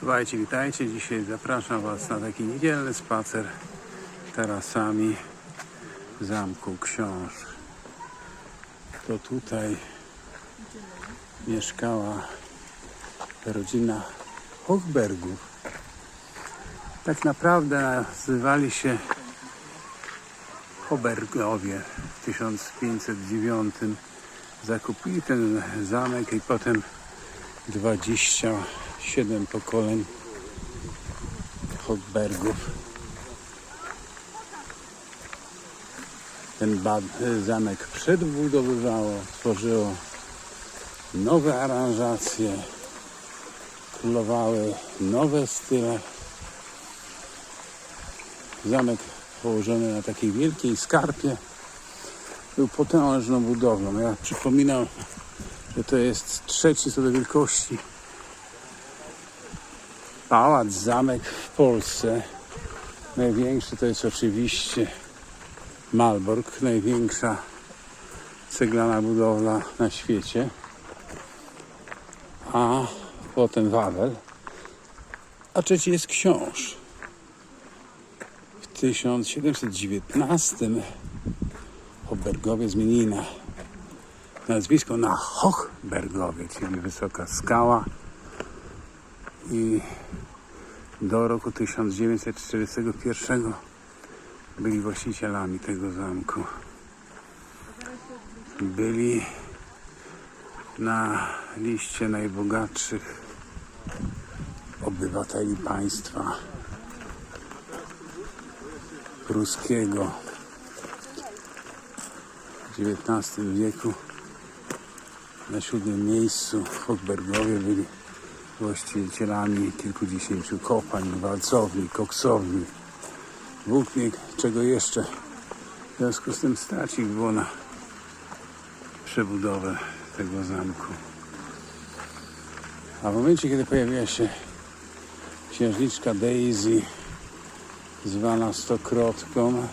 Słuchajcie, witajcie. Dzisiaj zapraszam Was na taki niedzielny spacer tarasami Zamku Książ. To tutaj mieszkała rodzina Hochbergów. Tak naprawdę nazywali się Hobergowie w 1509 zakupili ten zamek i potem 27 pokoleń Hochbergów. Ten zamek przedbudowywało, tworzyło nowe aranżacje, królowały nowe style. Zamek położony na takiej wielkiej skarpie był potężną budowlą. Ja przypominam, że to jest trzeci co do wielkości pałac, zamek w Polsce. Największy to jest oczywiście Malbork, największa ceglana budowla na świecie. A potem Wawel. A trzeci jest Książ. W 1719 Hochbergowie zmienili na nazwisko na Hochbergowie, czyli wysoka skała. I do roku 1941 byli właścicielami tego zamku. Byli na liście najbogatszych obywateli państwa pruskiego w XIX wieku. Na siódmym miejscu Hochbergowie byli właścicielami kilkudziesięciu kopań, walcowni, koksowni. Wie czego jeszcze. W związku z tym stać było na przebudowę tego zamku. A w momencie, kiedy pojawiła się księżniczka Daisy, zwana Stokrotką,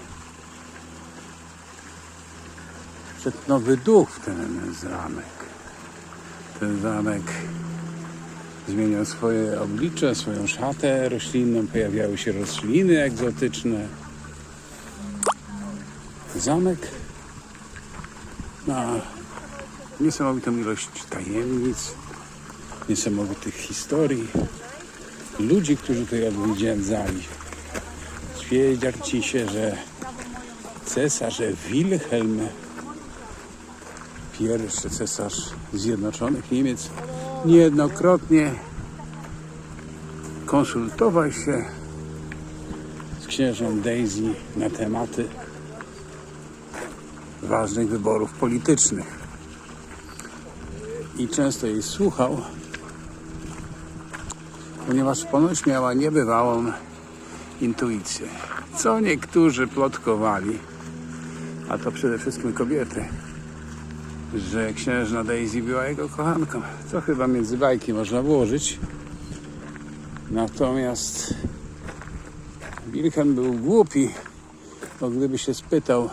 wszedł nowy duch w ten zamek. Ten zamek zmieniał swoje oblicze, swoją szatę roślinną, pojawiały się rośliny egzotyczne. Zamek ma niesamowitą ilość tajemnic, niesamowitych historii, ludzi, którzy tutaj odwiedzali. Twierdzi się, że cesarz Wilhelm pierwszy cesarz Zjednoczonych Niemiec niejednokrotnie konsultował się z księżną Daisy na tematy ważnych wyborów politycznych. I często jej słuchał, ponieważ ponoć miała niebywałą intuicję. Co niektórzy plotkowali, a to przede wszystkim kobiety, że księżna Daisy była jego kochanką. Co chyba między bajki można włożyć. Natomiast Wilhelm był głupi, bo gdyby się spytał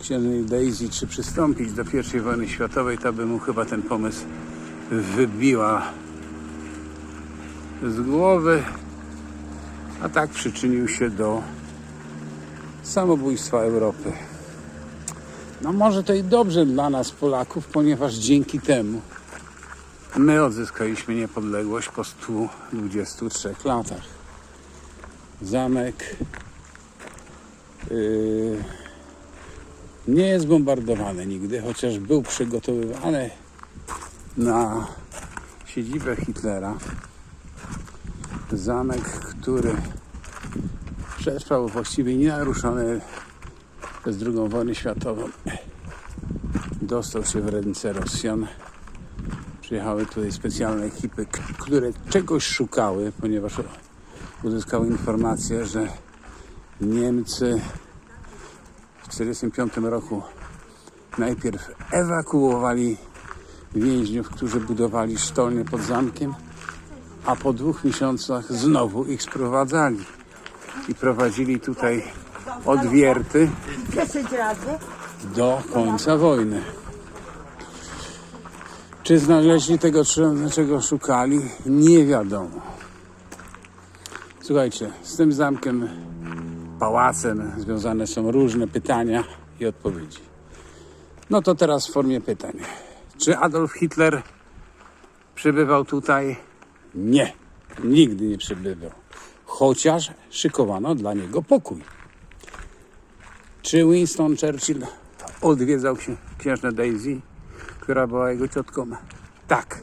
księżnej Daisy, czy przystąpić do I wojny światowej, to by mu chyba ten pomysł wybiła z głowy, a tak przyczynił się do samobójstwa Europy. No może to i dobrze dla nas Polaków, ponieważ dzięki temu my odzyskaliśmy niepodległość po 123 latach. Zamek yy, nie jest bombardowany nigdy, chociaż był przygotowywany na siedzibę Hitlera. Zamek, który przetrwał właściwie nienaruszony przez II wojnę światową. Dostał się w ręce Rosjan. Przyjechały tutaj specjalne ekipy, które czegoś szukały, ponieważ uzyskały informację, że Niemcy w 1945 roku najpierw ewakuowali więźniów, którzy budowali sztolnię pod zamkiem, a po dwóch miesiącach znowu ich sprowadzali i prowadzili tutaj odwierty 10 razy. do końca wojny. Czy znaleźli tego, czego szukali? Nie wiadomo. Słuchajcie, z tym zamkiem, pałacem związane są różne pytania i odpowiedzi. No to teraz w formie pytań. Czy Adolf Hitler przybywał tutaj? Nie, nigdy nie przybywał. Chociaż szykowano dla niego pokój. Czy Winston Churchill odwiedzał ksi- księżnę Daisy, która była jego ciotką? Tak.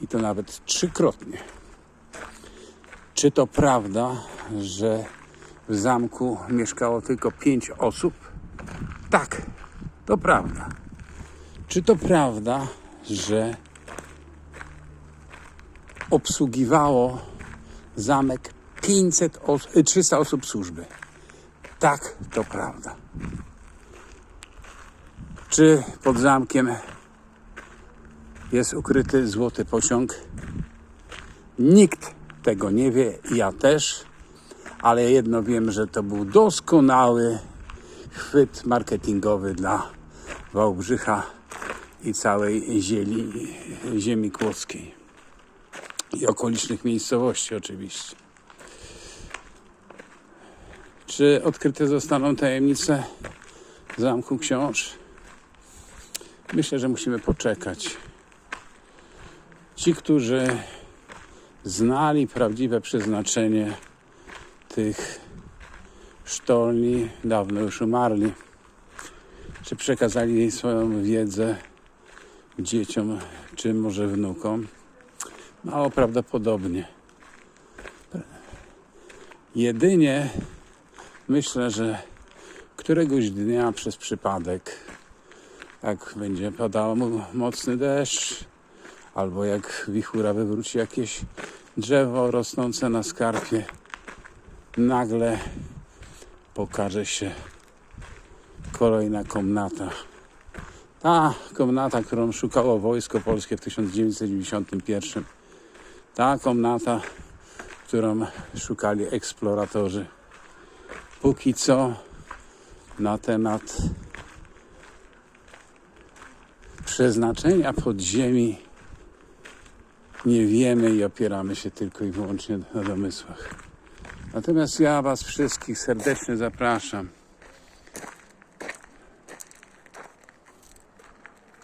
I to nawet trzykrotnie. Czy to prawda, że w zamku mieszkało tylko pięć osób? Tak, to prawda. Czy to prawda, że obsługiwało zamek 500 os- y, 300 osób służby? Tak, to prawda. Czy pod zamkiem jest ukryty złoty pociąg? Nikt tego nie wie, ja też, ale jedno wiem, że to był doskonały chwyt marketingowy dla Wałbrzycha i całej zieli, ziemi kłodzkiej i okolicznych miejscowości oczywiście. Czy odkryte zostaną tajemnice Zamku Książ? Myślę, że musimy poczekać. Ci, którzy znali prawdziwe przeznaczenie tych sztolni, dawno już umarli, czy przekazali swoją wiedzę dzieciom, czy może wnukom? Mało prawdopodobnie. Jedynie myślę, że któregoś dnia przez przypadek, jak będzie padał mocny deszcz, albo jak wichura wywróci jakieś drzewo rosnące na skarpie, nagle pokaże się kolejna komnata. Ta komnata, którą szukało Wojsko Polskie w 1991. Ta komnata, którą szukali eksploratorzy. Póki co na temat przeznaczenia podziemi nie wiemy i opieramy się tylko i wyłącznie na domysłach. Natomiast ja Was wszystkich serdecznie zapraszam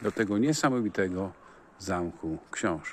do tego niesamowitego zamku książ.